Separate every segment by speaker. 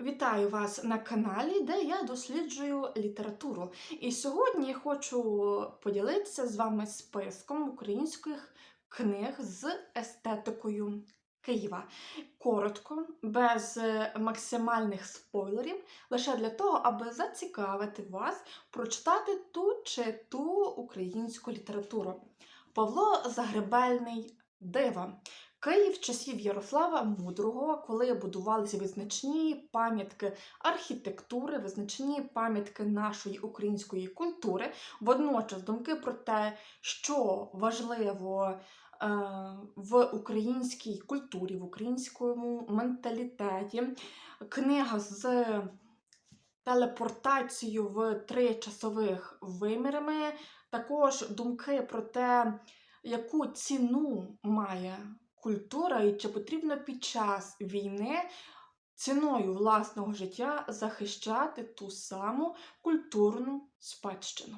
Speaker 1: Вітаю вас на каналі, де я досліджую літературу. І сьогодні хочу поділитися з вами списком українських книг з естетикою Києва. Коротко, без е, максимальних спойлерів, лише для того, аби зацікавити вас прочитати ту чи ту українську літературу. Павло Загребельний Дива. Київ часів Ярослава Мудрого, коли будувалися визначні пам'ятки архітектури, визначні пам'ятки нашої української культури, водночас думки про те, що важливо е, в українській культурі, в українському менталітеті, книга з телепортацією в три часових вимірами, також думки про те, яку ціну має культура і чи потрібно під час війни ціною власного життя захищати ту саму культурну спадщину.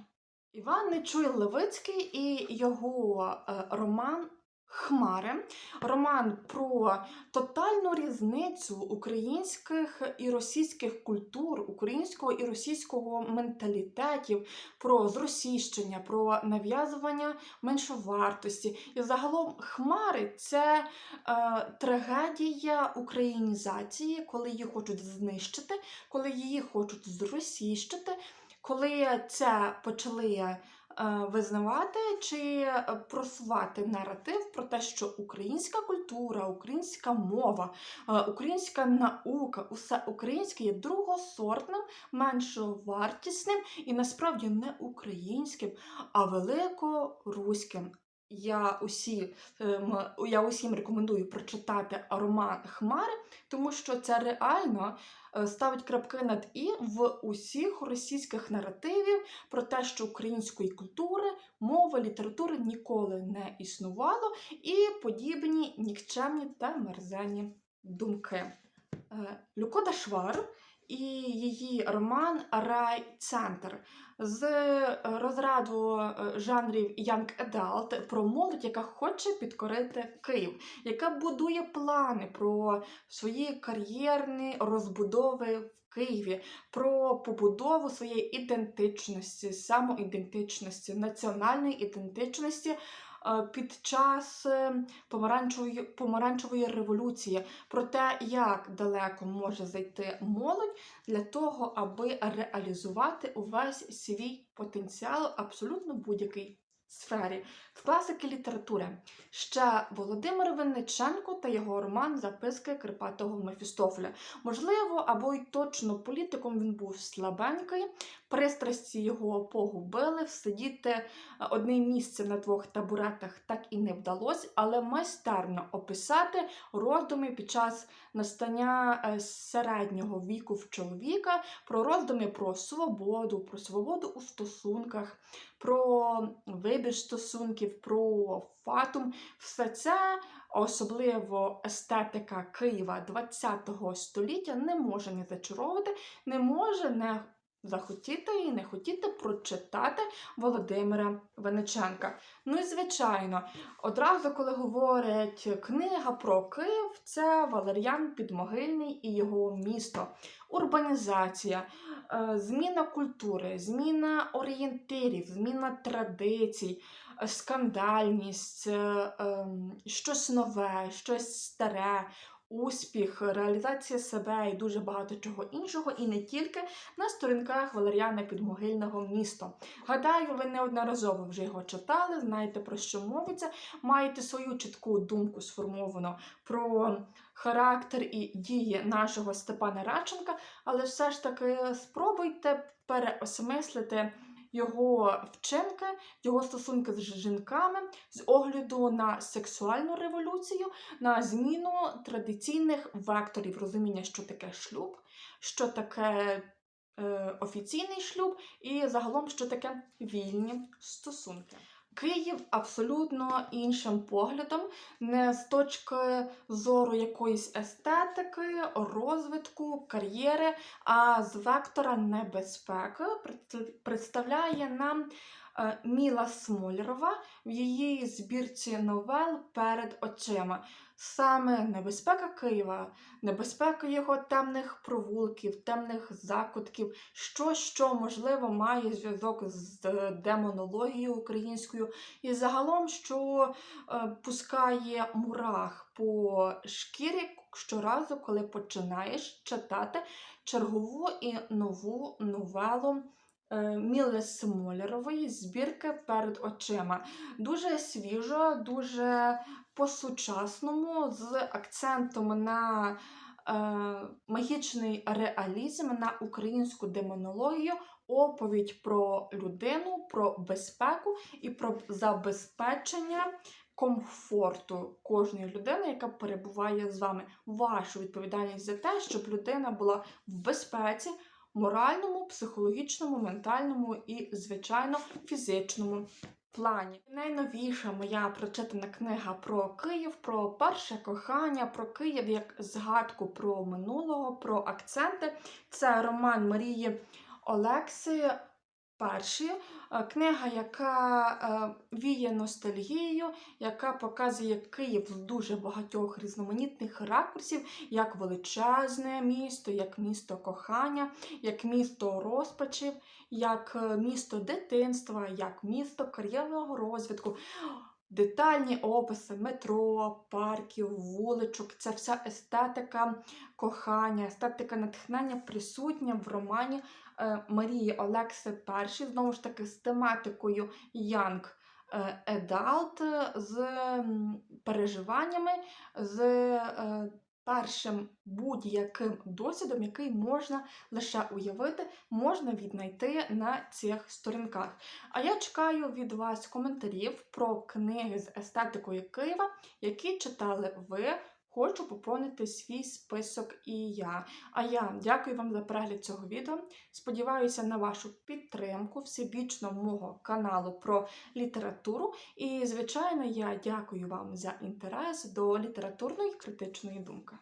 Speaker 1: Іван Нечуй Левицький і його е, роман Хмари, роман про тотальну різницю українських і російських культур, українського і російського менталітетів, про зросійщення, про нав'язування меншовартості. І загалом хмари це е, трагедія українізації, коли її хочуть знищити, коли її хочуть зросійщити, коли це почали. Е, Визнавати чи просувати наратив про те, що українська культура, українська мова, е, українська наука, усе українське є другосортним, меншовартісним і насправді не українським, а великоруським. Я усі, ем, я усім рекомендую прочитати роман Хмари, тому що це реально е, ставить крапки над і в усіх російських наративів про те, що української культури, мови, літератури ніколи не існувало, і подібні нікчемні та мерзенні думки. Е, Люкода Швар і її роман Рай-Центр з е, розряду е, жанрів Young Adult про молодь, яка хоче підкорити Київ, яка будує плани про свої кар'єрні розбудови в Києві, про побудову своєї ідентичності, самоідентичності, національної ідентичності. Е, Під час е, помаранчевої, помаранчевої революції про те, як далеко може зайти молодь для того, аби реалізувати увесь свій потенціал абсолютно будь-якій сфері. В класики літератури ще Володимир Винниченко та його роман Записки Карпатого Мефістофеля. Можливо, або й точно політиком він був слабенький, пристрасті його погубили, всидіти одне місце на двох табуретах так і не вдалося, але майстерно описати роздуми під час настання е, середнього віку в чоловіка, про роздуми про свободу, про свободу у стосунках, про вибір стосунків, про фатум. Все це, особливо естетика Києва ХХ століття, не може не зачаровувати, не може не захотіти і не хотіти прочитати Володимира Вениченка. Ну і звичайно, одразу, коли говорять книга про Київ, це Валер'ян Підмогильний і його місто, урбанізація, е, зміна культури, зміна орієнтирів, зміна традицій, е, скандальність, е, ем, щось нове, щось старе. Успіх, реалізація себе і дуже багато чого іншого, і не тільки на сторінках Валеріана Підмогильного місто. Гадаю, ви неодноразово вже його читали, знаєте про що мовиться, маєте свою чітку думку сформовану про характер і дії нашого Степана Радченка, але все ж таки спробуйте переосмислити. Його вчинки, його стосунки з жінками з огляду на сексуальну революцію, на зміну традиційних векторів розуміння, що таке шлюб, що таке е, офіційний шлюб, і загалом, що таке вільні стосунки. Київ абсолютно іншим поглядом, не з точки зору якоїсь естетики, розвитку, кар'єри, а з вектора небезпеки Пред- представляє нам е, Міла Смольрова в її збірці новел перед очима. Саме небезпека Києва, небезпека його темних провулків, темних закутків, що, що можливо має зв'язок з е, демонологією українською, і загалом, що е, пускає мурах по шкірі щоразу, коли починаєш читати чергову і нову новелу. е, Мілли Смолєрової збірки перед очима. Дуже свіжо, дуже по-сучасному, з акцентом на е, магічний реалізм, на українську демонологію, оповідь про людину, про безпеку і про забезпечення комфорту кожної людини, яка перебуває з вами. Вашу відповідальність за те, щоб людина була в безпеці. Моральному, психологічному, ментальному і, звичайно, фізичному плані. Найновіша моя прочитана книга про Київ, про перше кохання, про Київ як згадку про минулого, про акценти. Це роман Марії Олекси. Перші Е, книга, яка е, віє ностальгією, яка показує Київ з дуже багатьох різноманітних ракурсів, як величезне місто, як місто кохання, як місто розпачів, як е, місто дитинства, як місто кар'єрного розвитку. Детальні описи метро, парків, вуличок, це вся естетика кохання, естетика натхнення присутня в романі Марії Олекси І, знову ж таки, з тематикою Young е, Adult, з переживаннями, з е, першим будь-яким досвідом, який можна лише уявити, можна віднайти на цих сторінках. А я чекаю від вас коментарів про книги з естетикою Києва, які читали ви. Хочу поповнити свій список і я. А я дякую вам за перегляд цього відео. Сподіваюся на вашу підтримку всебічно мого каналу про літературу. І, звичайно, я дякую вам за інтерес до літературної критичної думки.